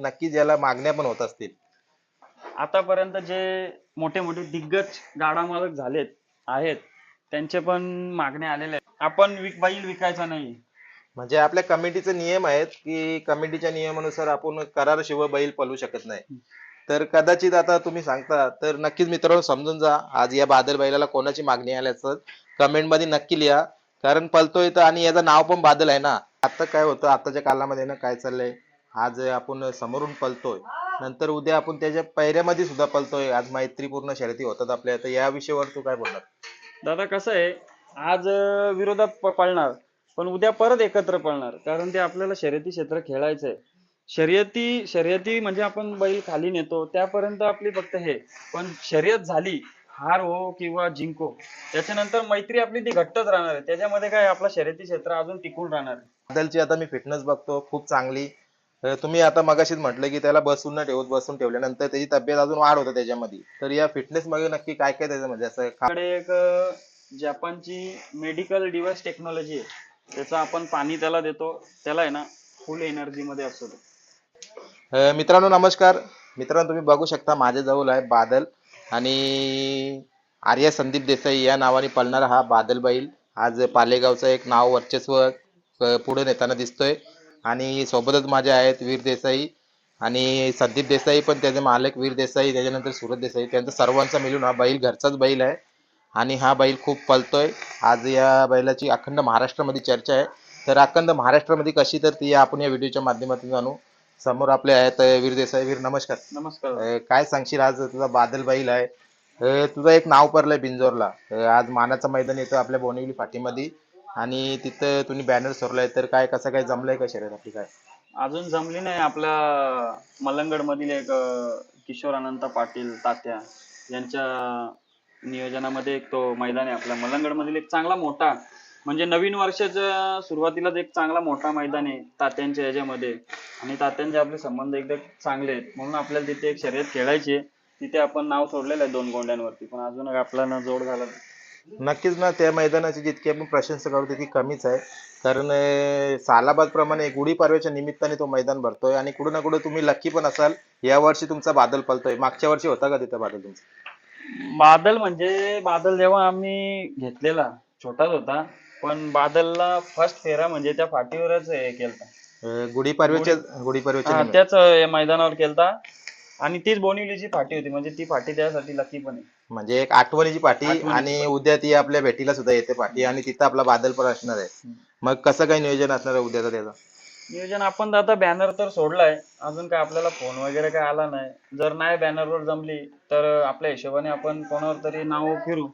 नक्कीच याला मागण्या पण होत असतील. आतापर्यंत जे मोठे मोठे दिग्गज गाडा मालक झालेत आहेत त्यांचे पण मागण्या आलेल्या आहेत. आपण विक बैल विकायचा नाही. म्हणजे आपल्या कमिटीचे नियम आहेत की कमिटीच्या नियमानुसार आपण कराराशिवाय बैल पळू शकत नाही. तर कदाचित आता तुम्ही सांगता तर नक्कीच मित्रांनो समजून जा आज या बादल बैलाला कोणाची मागणी आल्याचं कमेंटमध्ये नक्की लिहा. कारण पळतोय तर आणि याचं नाव पण बादल आहे ना. आता काय होतं आताच्या कालामध्ये ना काय चाललंय? आज आपण समोरून पळतोय नंतर उद्या आपण त्याच्या पैऱ्यामध्ये सुद्धा पळतोय आज मैत्रीपूर्ण शर्यती होतात आपल्या. तर या विषयावर तू काय बोलणार? दादा कसं आहे आज विरोधात प- पळणार पण उद्या परत एकत्र पळणार कारण ते आपल्याला शर्यती क्षेत्र खेळायचं आहे शर्यती शर्यती म्हणजे आपण बैल खाली नेतो त्यापर्यंत आपली फक्त हे. पण शर्यत झाली हार हो किंवा जिंको त्याच्यानंतर मैत्री आपली ती घट्टच राहणार आहे. त्याच्यामध्ये काय आपलं शर्यती क्षेत्र अजून टिकून राहणार आहे. बादलची आता मी फिटनेस बघतो खूप चांगली तुम्ही आता मगाशीच म्हटलं की त्याला बसून न ठेवत बसून ठेवल्यानंतर त्याची तब्येत अजून वाढ होते त्याच्यामध्ये. तर या फिटनेस मध्ये नक्की काय काय त्याच्यामध्ये असं खा- आपल्याकडे एक अं, जपानची मेडिकल डिव्हाइस टेक्नॉलॉजी आहे. त्याचं आपण पाणी त्याला देतो. त्याला आहे ना फुल एनर्जी मध्ये असतो तो. अं, मित्रांनो नमस्कार. मित्रांनो तुम्ही बघू शकता माझ्या जवळ आहे बादल आणि आर्या संदीप देसाई या नावाने पळणारा हा बादल बैल. आज पालेगावचं एक नाव वर्चस्व अं, पुढे नेताना दिसतोय. आणि सोबतच माझे आहेत वीर देसाई आणि संदीप देसाई पण त्याचे मालक वीर देसाई त्याच्यानंतर सुरत देसाई त्यांचा सर्वांचा मिळून हा बैल घरचाच बैल आहे. आणि हा बैल खूप पळतोय आज या बैलाची अखंड महाराष्ट्रामध्ये चर्चा आहे. तर अखंड महाराष्ट्रामध्ये कशी तर ती आपण या व्हिडिओच्या माध्यमातून जाणू. समोर आपले आहेत वीर देसाई वीर नमस्कार. नमस्कार. काय सांगशील आज? तुझा बादल बैल आहे. तुझं एक नाव पडलंय बिंजोरला. आज मानाचं मैदान येतं आपल्या बोनिवली फाटीमध्ये. आणि तिथं तुम्ही बॅनर सोडलाय तर काय कसं काय जमलंय का शर्यत आपली काय? अजून जमली नाही. आपल्या मलंगड मधील एक अं, किशोर अनंत पाटील तात्या यांच्या नियोजनामध्ये एक तो मैदान आहे आपल्या मलंगड मधील एक चांगला मोठा म्हणजे नवीन वर्षाच्या सुरुवातीलाच एक चांगला मोठा मैदान आहे तात्यांच्या याच्यामध्ये. आणि तात्यांचे आपले संबंध एकदम चांगले आहेत. म्हणून आपल्याला तिथे एक शर्यत खेळायची आहे. तिथे आपण नाव सोडलेलं आहे दोन गोंड्यांवरती. पण अजून आपल्याला जोड झाला. नाही. नक्कीच ना त्या मैदानाची जितकी आपण प्रशंसा करू तितकी कमीच आहे. कारण सालाबाद प्रमाणे गुढीपाडव्याच्या निमित्ताने तो मैदान भरतोय आणि कुठं ना कुठं तुम्ही लक्की पण असाल या वर्षी तुमचा बादल पलतोय. मागच्या वर्षी होता का तिथं बादल तुमचा? बादल म्हणजे बादल जेव्हा आम्ही घेतलेला छोटाच होता पण बादलला फर्स्ट फेरा म्हणजे त्या फाटीवरच हे केलता. गुढीपाडव्याच्या गुढीपाडव्याच्या त्याच मैदानावर केलता. आणि तीच बोनिवलीची फाटी होती म्हणजे ती फाटी त्यासाठी लकी पण आहे. म्हणजे एक आठवणीची पाठी आणि उद्या ती आपल्या भेटीला सुद्धा येते पाठी आणि तिथं आपला बादल पण असणार आहे. मग कसं काय नियोजन असणार आहे उद्याचं त्याचं? नियोजन आपण आता बॅनर तर सोडलाय. अजून काय आपल्याला फोन वगैरे काय आला नाही. जर नाही बॅनरवर जमली तर आपल्या हिशोबाने आपण कोणावर तरी नाव फिरू.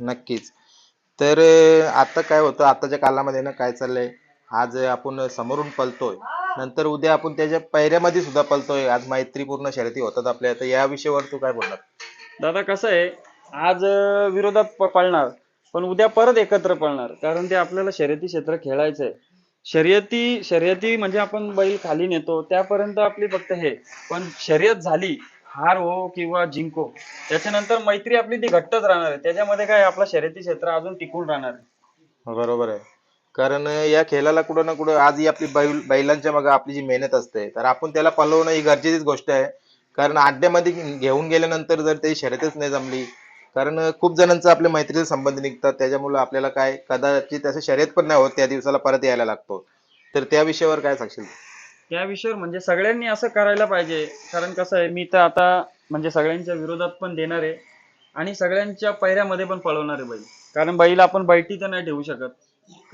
नक्कीच. तर आता काय होतं? आताच्या कालामध्ये ना काय चाललंय? आज आपण समोरून पळतोय. नंतर उद्या आपण त्याच्या पैऱ्यामध्ये सुद्धा पळतोय. आज मैत्रीपूर्ण शर्यती होतात आपल्या. तर या विषयावर तू काय बोलणार? दादा कसं आहे? आज विरोधात पळणार पण उद्या परत एकत्र पळणार कारण ते आपल्याला शर्यती क्षेत्र खेळायचं आहे शर्यती शर्यती म्हणजे आपण बैल खाली नेतो त्यापर्यंत आपली फक्त हे. पण शर्यत झाली हार हो किंवा जिंको त्याच्यानंतर मैत्री आपली ती घट्टच राहणार आहे. त्याच्यामध्ये काय आपलं शर्यती क्षेत्र अजून टिकून राहणार आहे. बरोबर आहे. कारण या खेळाला कुठं ना कुठं आज ही आपली बैल बैलांच्या मग आपली जी मेहनत असते तर आपण त्याला पलवणं ही गरजेचीच गोष्ट आहे. कारण अड्ड्यामध्ये घेऊन गेल्यानंतर जर ते शर्यतच नाही जमली कारण खूप जणांचं आपल्या मैत्रीचे संबंध निघतात त्याच्यामुळे आपल्याला काय कदाचित असं शर्यत पण नाही होत त्या दिवसाला परत यायला लागतो. तर त्या विषयावर काय सांगशील? त्या विषयावर म्हणजे सगळ्यांनी असं करायला पाहिजे कारण कसं आहे मी तर आता म्हणजे सगळ्यांच्या विरोधात पण देणार आहे आणि सगळ्यांच्या पैऱ्यामध्ये पण पळवणार आहे बैल कारण बैल आपण बैठी तर नाही ठेवू शकत.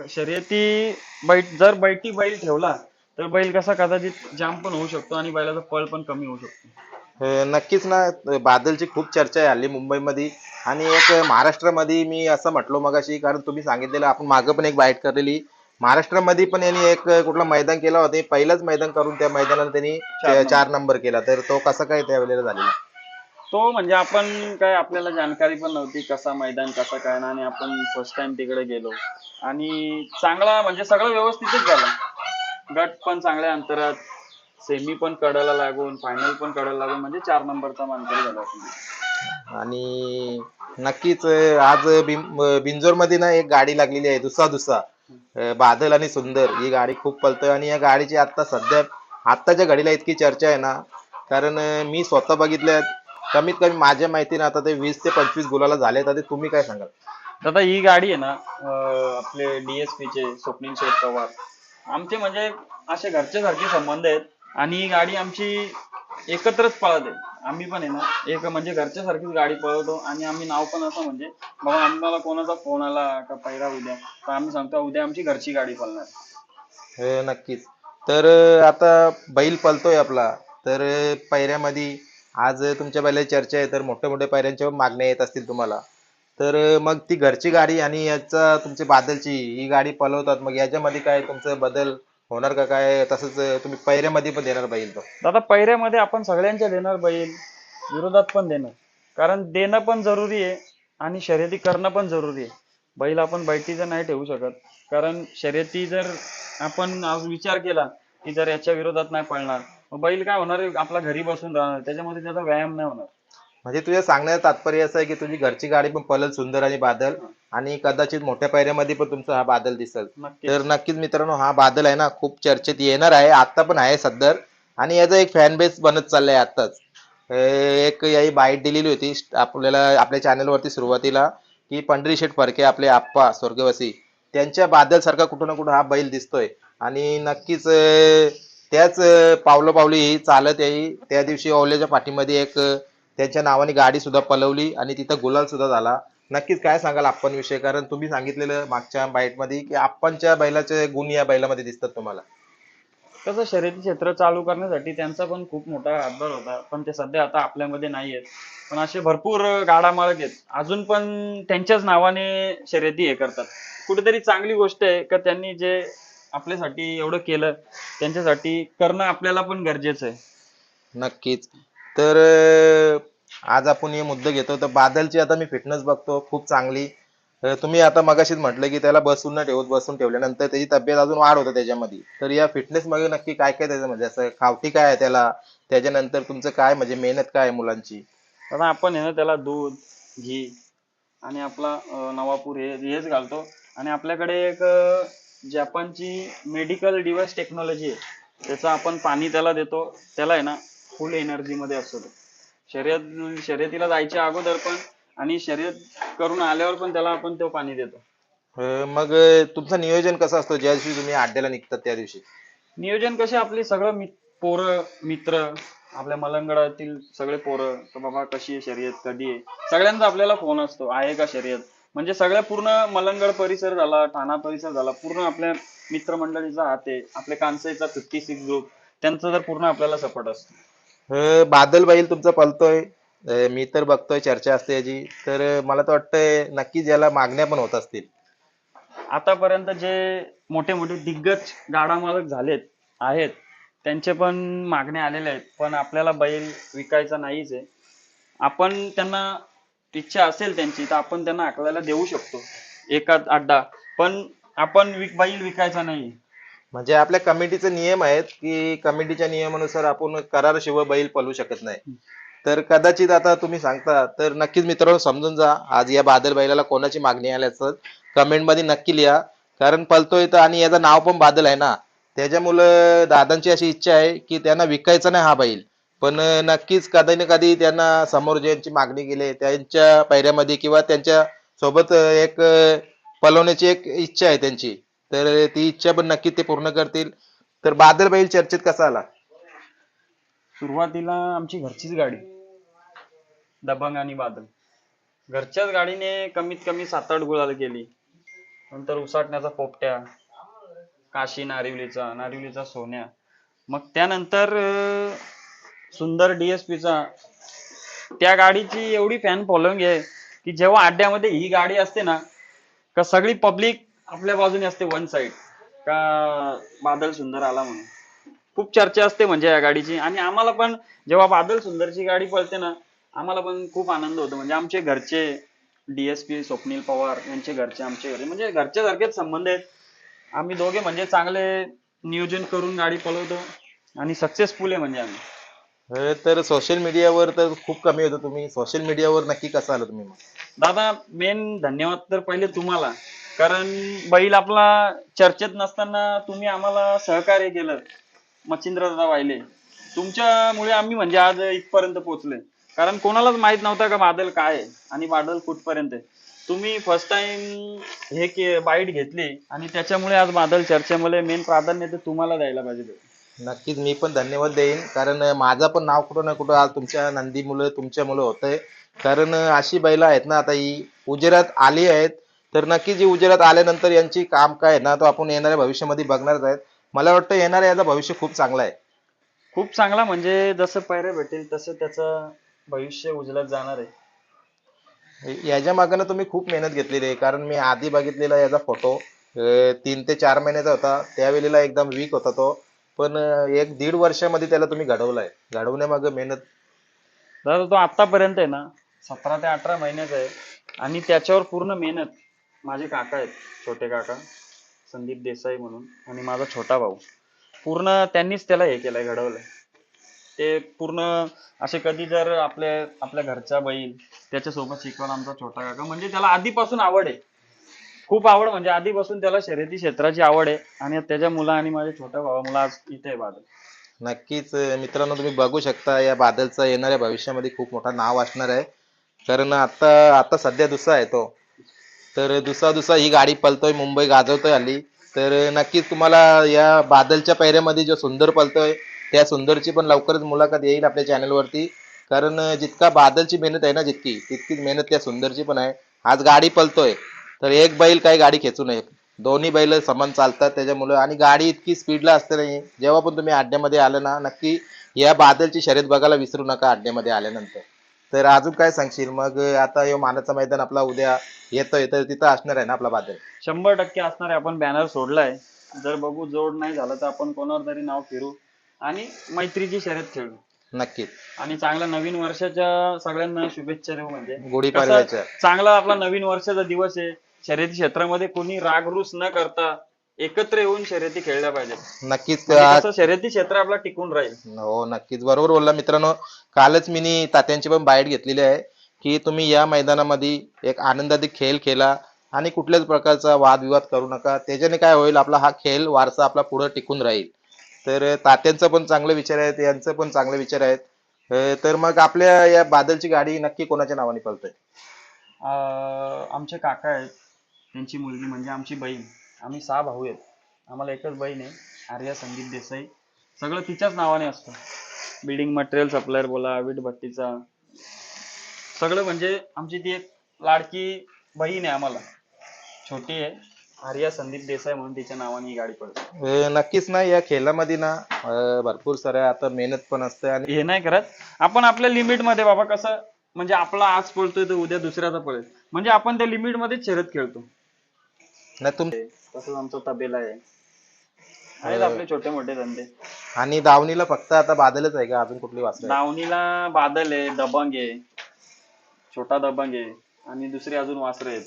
शर्यती बैठ जर बैठी बैल ठेवला तर बैल कसा कदाचित जाम पण होऊ शकतो आणि बैलाचा पळ पण कमी होऊ शकतो. अं, नक्कीच ना बादलची खूप चर्चा आहे हल्ली मुंबईमध्ये आणि एक महाराष्ट्रामध्ये मी असं म्हटलो मगाशी कारण तुम्ही सांगितलेलं आपण मागं पण एक बाईट करलेली. महाराष्ट्रामध्ये पण यांनी एक कुठलं मैदान केलं होतं पहिलंच मैदान करून त्या मैदानाला त्यांनी चार चार नंबर केला. तर तो कसा काय त्यावेळेला झालेला? तो म्हणजे आपण काय आपल्याला जानकारी पण नव्हती कसा मैदान कसा काय ना आणि आपण फर्स्ट टाइम तिकडे गेलो. आणि चांगला म्हणजे सगळं व्यवस्थितच झालं. गट पण चांगल्या अंतरात सेमी पण कडाला लागून फायनल पण कडाला लागून म्हणजे चार नंबरचा मानकरी झाला आणि नक्कीच आज बिंजोरमध्ये ना एक गाडी लागलेली आहे दुसरा दुसरा बादल आणि सुंदर ही गाडी खूप पळतोय आणि या गाडीची आता सध्या आत्ताच्या घडीला इतकी चर्चा आहे ना कारण मी स्वतः बघितले कमीत कमी माझ्या माहितीने आता ते वीस ते पंचवीस गुलाला झाले तर ते तुम्ही काय सांगाल? दादा ही गाडी आहे ना आपले डीएसपी चे स्वप्नील शेठ पवार. आमचे म्हणजे असे घरचे सारखे संबंध आहेत. आणि ही गाडी आमची एकत्रच पळते आम्ही पण आहे ना एक म्हणजे घरच्या सारखीच गाडी पळवतो. आणि आम्ही नाव पण असं म्हणजे बाबा आम्हाला कोणाचा फोन आला का पहिला उद्या? तर आम्ही सांगतो उद्या आमची घरची गाडी पळणार. हे नक्कीच. तर अं, आता बैल पलतोय आपला. तर अं, आज तुमच्या बैलाची चर्चा आहे तर मोठ्या मोठ्या पायऱ्यांच्या मागण्या येत असतील तुम्हाला. तर मग ती घरची गाडी आणि याचा तुमची बादलची ही गाडी पलवतात. मग याच्यामध्ये काय तुमचं बदल होणार का काय? तसंच तुम्ही पैऱ्यामध्ये पण देणार बैल तो. दादा पहिऱ्यामध्ये आपण सगळ्यांच्या देणार बैल विरोधात पण देणार. कारण देणं पण जरुरी आहे आणि शर्यती करणं पण जरुरी आहे. बैल आपण बैठीचं नाही ठेवू शकत. कारण शर्यती जर आपण आज विचार केला की जर याच्या विरोधात नाही पळणार मग बैल काय होणार आहे? आपला घरी बसून राहणार. त्याच्यामध्ये त्याचा व्यायाम नाही होणार. म्हणजे तुझ्या सांगण्याचं तात्पर्य असं आहे की तुझी घरची गाडी पण पलल सुंदर आणि बादल. आणि कदाचित मोठ्या पैऱ्यामध्ये पण तुमचा हा बादल दिसल. नक्की तर नक्कीच मित्रांनो हा बादल आहे ना खूप चर्चेत येणार आहे. आता पण आहे सध्या. आणि याचा एक फॅन बेस बनत चाललाय आताच एक याही बाईट दिलेली होती आपल्याला आपल्या channel वरती सुरुवातीला की पंढरी शेठ फरके आपले आप्पा स्वर्गवासी त्यांच्या बादल सारखा कुठं ना कुठं हा बैल दिसतोय. आणि नक्कीच अं, त्याच अं, पावलोपावली ही चालत याही. त्या दिवशी ओल्याच्या पाठीमध्ये एक अं, त्यांच्या नावाने गाडी सुद्धा पलवली आणि तिथं गुलाल सुद्धा झाला. नक्कीच काय सांगाल आपण विषय? कारण तुम्ही सांगितलेलं मागच्या बाईटमध्ये की आपणच्या बैलाचे गुण या बैलामध्ये दिसतात तुम्हाला. कसं शर्यती क्षेत्र चालू करण्यासाठी त्यांचा पण खूप मोठा हातभार होता. पण ते सध्या आता आपल्यामध्ये नाही आहेत पण असे भरपूर गाडा मालक आहेत. अजून पण त्यांच्याच नावाने शर्यती हे करतात. कुठेतरी चांगली गोष्ट आहे का त्यांनी जे आपल्यासाठी एवढं केलं त्यांच्यासाठी करणं आपल्याला पण गरजेचं आहे. नक्कीच. तर आज आपण हे मुद्दे घेतो. तर बादलची आता मी फिटनेस बघतो खूप चांगली. तुम्ही आता मगाशीच म्हटलं की त्याला बसून न ठेवत बसून ठेवल्यानंतर त्याची तब्येत अजून वाढ होते त्याच्यामध्ये. तर या फिटनेस मध्ये नक्की काय काय त्याचं म्हणजे असं खावटी काय आहे त्याला? त्याच्यानंतर तुमचं काय म्हणजे मेहनत काय आहे मुलांची? आता आपण आहे ना त्याला दूध घी आणि आपला अं, नवापूर हे हेच घालतो. आणि आपल्याकडे एक अं, जपानची मेडिकल डिव्हाइस टेक्नॉलॉजी आहे. त्याचं आपण पाणी त्याला देतो. त्याला आहे ना फुल एनर्जी मध्ये असतो तो. शर्यत शर्यतीला जायच्या अगोदर पण आणि शर्यत करून आल्यावर पण त्याला आपण तो पाणी देतो. अं, मग तुमचं नियोजन कसं असतं? ज्या दिवशी तुम्ही अड्ड्याला निघतात त्या दिवशी. नियोजन कसे आपली सगळं मित पोरं मित्र आपल्या मलंगडातील सगळे पोरं तर बाबा कशी आहे शर्यत? कधी आहे? सगळ्यांचा आपल्याला फोन असतो आहे का शर्यत? म्हणजे सगळ्या पूर्ण मलंगड परिसर झाला ठाणा परिसर झाला पूर्ण आपल्या मित्रमंडळीचा हात आहे आपल्या कांसाईचा फिफ्टी सिक्स ग्रुप त्यांचा तर पूर्ण आपल्याला सपोर्ट असतो. बादल बैल तुमचा पलतोय. मी तर बघतोय चर्चा असते याची. तर मला तर वाटतंय नक्कीच याला मागण्या पण होत असतील. आतापर्यंत जे मोठे मोठे दिग्गज गाडा मालक झालेत आहेत त्यांचे पण मागण्या आलेले आहेत. पण आपल्याला बैल विकायचा नाहीच आहे. आपण त्यांना इच्छा असेल त्यांची तर आपण त्यांना आकल्याला देऊ शकतो. एकाच अड्डा. पण आपण विक बैल विकायचा नाही. म्हणजे आपल्या कमिटीचे नियम आहेत की कमिटीच्या नियमानुसार आपण कराराशिवाय बैल पळू शकत नाही. तर कदाचित आता तुम्ही सांगता तर नक्कीच मित्रांनो समजून जा आज या बादल बैलाला कोणाची मागणी आल्याचं कमेंटमध्ये नक्की लिहा. कारण पळतोय तर आणि याचं नाव पण बादल आहे ना. त्याच्यामुळं दादांची अशी इच्छा आहे की त्यांना विकायचा नाही हा बैल. पण नक्कीच कधी ना कधी त्यांना समोर ज्यांची मागणी केली त्यांच्या पैऱ्यामध्ये किंवा त्यांच्यासोबत एक अं, पळवण्याची एक इच्छा आहे त्यांची. तर ती इच्छा पण नक्की ते पूर्ण करतील. तर बादल बैल चर्चेत कसा आला? सुरुवातीला आमची घरचीच गाडी. दबंग आणि बादल. घरच्याच गाडीने कमीत कमी सात आठ गुळाला केली. नंतर उसाटण्याचा पोपट्या काशी नारिवलीचा नारिवलीचा सोन्या. मग त्यानंतर अं, सुंदर डीएसपीचा त्या गाडीची एवढी फॅन फॉलोइंग आहे की जेव्हा अड्ड्यामध्ये ही गाडी असते ना का सगळी पब्लिक आपल्या बाजूने असते वन साइड का बादल सुंदर आला म्हणून. खूप चर्चा असते म्हणजे या गाडीची. आणि आम्हाला पण जेव्हा बादल सुंदरची गाडी पळते ना आम्हाला पण खूप आनंद होतो. म्हणजे आमचे घरचे डीएसपी स्वप्नील पवार यांचे घरचे आमचे घरी. म्हणजे घरच्या सारखेच संबंध आहेत. आम्ही दोघे म्हणजे चांगले नियोजन करून गाडी पळवतो. आणि सक्सेसफुल आहे म्हणजे आम्ही. अं, तर सोशल मीडियावर तर खूप कमी होतं तुम्ही. सोशल मीडियावर नक्की कसं आलं तुम्ही मग? दादा मेन धन्यवाद तर पहिले तुम्हाला. कारण बैल आपला चर्चेत नसताना तुम्ही आम्हाला सहकार्य केलं मच्छिंद्र दादा वाहिले. तुमच्यामुळे आम्ही म्हणजे आज इथपर्यंत पोहोचले कारण कोणालाच माहीत नव्हतं का बादल काय आहे आणि बादल कुठपर्यंत आहे. तुम्ही फर्स्ट टाइम हे के बाईट घेतली आणि त्याच्यामुळे आज बादल चर्चेमध्ये मेन प्राधान्य ते तुम्हाला द्यायला पाहिजे. नक्कीच मी पण धन्यवाद देईन. कारण माझं पण नाव कुठं ना कुठं आज तुमच्या नंदी मुलं तुमच्या मुलं होतंय. कारण अशी बैलं आहेत ना आता ही उजेरात आली आहेत. तर नक्कीच ही उजेरात आल्यानंतर यांची काम काय ना तो आपण येणाऱ्या भविष्यामध्ये बघणारच आहेत. मला वाटतं येणाऱ्या याचं भविष्य खूप चांगलं आहे. खूप चांगला म्हणजे जसं पैरे भेटेल तसं त्याचं भविष्य उजलत जाणार आहे. याच्या मागं तुम्ही खूप मेहनत घेतलेली आहे कारण मी आधी बघितलेला याचा फोटो तीन ते चार महिन्याचा होता. त्यावेळेला एकदम वीक होता तो. पण एक दीड वर्षामध्ये त्याला तुम्ही घडवलाय. घडवण्यामागं मेहनत. दादा तो आतापर्यंत आहे ना सतरा ते अठरा महिन्याचा आहे. आणि त्याच्यावर पूर्ण मेहनत. माझे काका आहेत छोटे काका संदीप देसाई म्हणून आणि माझा छोटा भाऊ. पूर्ण त्यांनीच त्याला हे केलंय घडवलंय. ते पूर्ण असे कधी जर आपल्या आपल्या घरचा बैल त्याच्यासोबत शिकवला आमचा छोटा काका. म्हणजे त्याला आधीपासून आवड आहे. खूप आवड म्हणजे आधीपासून त्याला शर्यती क्षेत्राची आवड आहे. आणि त्याच्या मुला आणि माझ्या छोट्या भावा मुला आज इथे आहे बादल. नक्कीच मित्रांनो तुम्ही बघू शकता या बादलचं येणाऱ्या भविष्यामध्ये खूप मोठा नाव असणार आहे. कारण आता आता सध्या दुसरा आहे तो. तर दुसरा दुसरा ही गाडी पलतोय मुंबई गाजवतोय हल्ली. तर नक्कीच तुम्हाला या बादलच्या पैऱ्यामध्ये जो सुंदर पलतोय त्या सुंदरची पण लवकरच मुलाखत येईल आपल्या चॅनलवरती. कारण जितका बादलची मेहनत आहे ना जितकी तितकीच मेहनत त्या सुंदरची पण आहे. आज गाडी पलतोय तर एक बैल काही गाडी खेचू नये. दोन्ही बैल समान चालतात त्याच्यामुळं. आणि गाडी इतकी स्पीडला असते नाही जेव्हा पण तुम्ही आड्ड्यामध्ये आलं ना नक्की या बादलची शर्यत बघायला विसरू नका अड्ड्यामध्ये आल्यानंतर. तर अजून काय सांगशील? मग आता यो मानाचं मैदान आपला उद्या येतोय तर तिथं असणार आहे ना आपला बादल? शंभर टक्के असणार आहे. आपण बॅनर सोडलाय. जर बघू जोड नाही झालं तर आपण कोणावर तरी नाव फिरू आणि मैत्रीची शर्यत खेळू. नक्कीच. आणि चांगला नवीन वर्षाच्या सगळ्यांना शुभेच्छा देऊ म्हणजे. गुढीपाडव्याच्या कसं चांगला आपला नवीन वर्षाचा दिवस आहे. शर्यती क्षेत्रामध्ये कोणी रागरूस न करता एकत्र येऊन शर्यती खेळल्या पाहिजेत. नक्कीच म्हणजे कसं शर्यती क्षेत्र आपला टिकून राहील. हो नक्कीच. बरोबर बोलला मित्रांनो. कालच मी तात्यांची पण बाईट घेतलेली आहे की तुम्ही या मैदानामध्ये एक आनंदाने खेळ खेळा आणि कुठल्याच प्रकारचा वादविवाद करू नका. त्याच्याने काय होईल आपला हा खेळ वारसा आपला पुढे टिकून राहील. तर तात्यांचं पण चांगले विचार आहेत यांचं पण चांगले विचार आहेत. अं, तर मग आपल्या या बादलची गाडी नक्की कोणाच्या नावाने पळतोय अं, आमचे काका आहेत त्यांची मुलगी म्हणजे आमची बहीण. आम्ही सहा भाऊ आहेत. आम्हाला एकच बहीण आहे आर्या संदीप देसाई. सगळं तिच्याच नावाने असतं. बिल्डिंग मटेरियल सप्लायर बोला वीट भट्टीचा. सगळं म्हणजे आमची ती एक लाडकी बहीण आहे आम्हाला. छोटी आहे. आर्या संदीप देसाई म्हणून तिच्या नावाने ही गाडी पडते. नक्कीच ना या खेळामध्ये ना अं, भरपूर साऱ्या आता मेहनत पण असते आणि हे नाही करत. आपण आपल्या लिमिटमध्ये बाबा कसं म्हणजे आपला आज पळतोय तर उद्या दुसऱ्याचा पळेल. म्हणजे आपण त्या लिमिटमध्ये शर्यत खेळतो. नाही तुम तसंच आमचा तबेला आहे. आहेत आपले छोटे मोठे धंदे. आणि दावणीला फक्त आता बादलच आहे का? अजून कुठली वाचलं दावणीला बादल आहे दबंग आहे. छोटा दबंग आहे. आणि दुसरे अजून वासरे आहेत.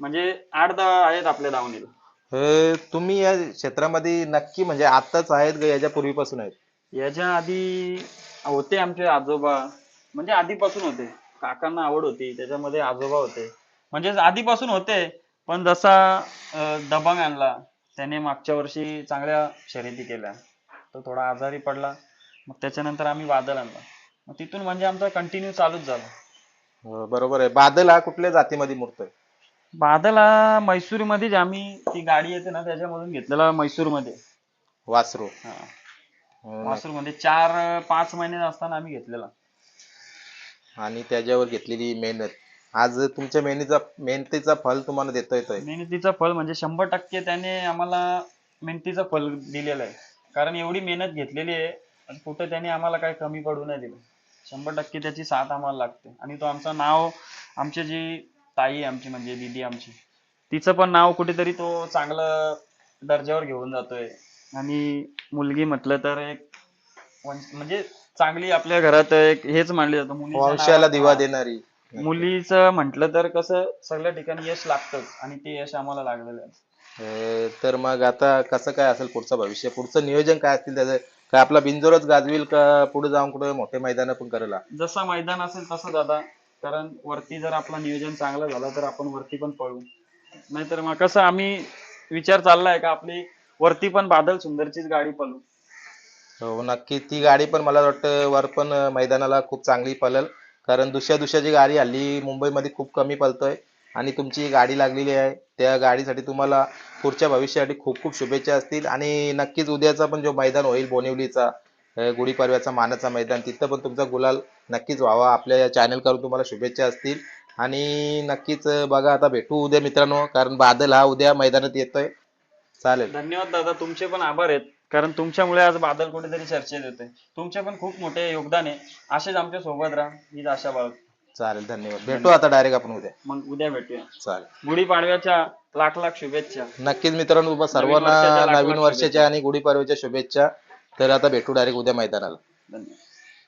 म्हणजे आठ दहा आहेत आपल्या दावणीला. तुम्ही या क्षेत्रामध्ये नक्की म्हणजे आताच आहेत का? याच्या पूर्वीपासून आहेत? याच्या आधी होते आमचे आजोबा. म्हणजे आधीपासून होते. काकांना आवड होती. त्याच्यामध्ये आजोबा होते. म्हणजे आधीपासून होते. पण जसा अं, दबंग आणला त्याने मागच्या वर्षी चांगल्या शर्यती केल्या. तो थोडा आजारी पडला मग त्याच्यानंतर आम्ही बादल आणला. मग तिथून म्हणजे आमचा कंटिन्यू चालूच झाला. हो, बरोबर आहे. बादल हा कुठल्या जातीमध्ये मूर्त आहे बादल हा मैसूरमध्येच आम्ही ती गाडी येते ना त्याच्यामधून घेतलेला मैसूरमध्ये. वासरू. हा. अं, मैसूरमध्ये चार पाच महिने असताना आम्ही घेतलेला. आणि त्याच्यावर घेतलेली मेहनत. आज तुमच्या मेहनतीचा मेहनतीचा फल तुम्हाला देता येतोय. मेहनतीचं फळ म्हणजे शंभर टक्के त्याने आम्हाला मेहनतीचं फळ दिलेलं आहे. कारण एवढी मेहनत घेतलेली आहे आणि कुठं त्याने आम्हाला काही कमी पडू नाही दिलं. शंभर टक्के त्याची साथ आम्हाला लागते. आणि तो आमचं नाव आमची जी ताई आहे आमची म्हणजे दिदी आमची तिचं पण नाव कुठेतरी तो चांगलं दर्जावर घेऊन जातोय. आणि मुलगी म्हटलं तर एक वंश- म्हणजे चांगली आपल्या घरात एक हेच मानले जातं. मुलीच्या वंशाला नावात- दिवा. देणारी. मुलीचं म्हटलं तर कसं सगळ्या ठिकाणी यश लागतंच आणि ते यश आम्हाला लागलेलं आहे. अं, तर मग आता कसं काय असेल पुढचं भविष्य? पुढचं नियोजन काय असतील त्याचं? काय आपला बिंजोरच गाजवील का पुढे जाऊन कुठे मोठे मैदान पण करेल हा? जसं मैदान असेल तसं दादा कारण वरती जर आपला नियोजन चांगलं झालं तर आपण वरती पण पळू. नाहीतर मग कसं आम्ही विचार चाललाय का आपली वरती पण बादल सुंदरचीच गाडी पळू. हो नक्की. ती गाडी पण मला वाटतं वर पण मैदानाला खूप चांगली पळेल. कारण दुसऱ्या दुसऱ्याची गाडी हल्ली मुंबईमध्ये खूप कमी पळतोय आणि तुमची गाडी लागलेली आहे त्या गाडीसाठी तुम्हाला पुढच्या भविष्यासाठी खूप खूप शुभेच्छा असतील. आणि नक्कीच उद्याचा पण जो मैदान होईल बोनिवलीचा गुढीपाडव्याचा मानाचा मैदान तिथं पण तुमचा गुलाल नक्कीच व्हावा. आपल्या या चॅनल करून तुम्हाला शुभेच्छा असतील. आणि नक्कीच बघा आता भेटू उद्या मित्रांनो कारण बादल हा उद्या मैदानात येतोय. चालेल. धन्यवाद दादा तुमचे पण आभार आहेत. कारण तुमच्यामुळे आज बादल कुठेतरी चर्चेत येतोय. तुमचे पण खूप मोठे योगदान आहे. असेच आमच्यासोबत राहा. हीच आशा बाळग चालेल धन्यवाद. भेटू आता डायरेक्ट आपण उद्या. मग उद्या भेटूया. चालेल. गुढीपाडव्याच्या लाख लाख शुभेच्छा. नक्कीच मित्रांनो वर्षाच्या सर्वांना लाख लाख नवीन वर्षाच्या आणि गुढीपाडव्याच्या शुभेच्छा. तर आता भेटू डायरेक्ट उद्या मैदानाला. धन्यवाद.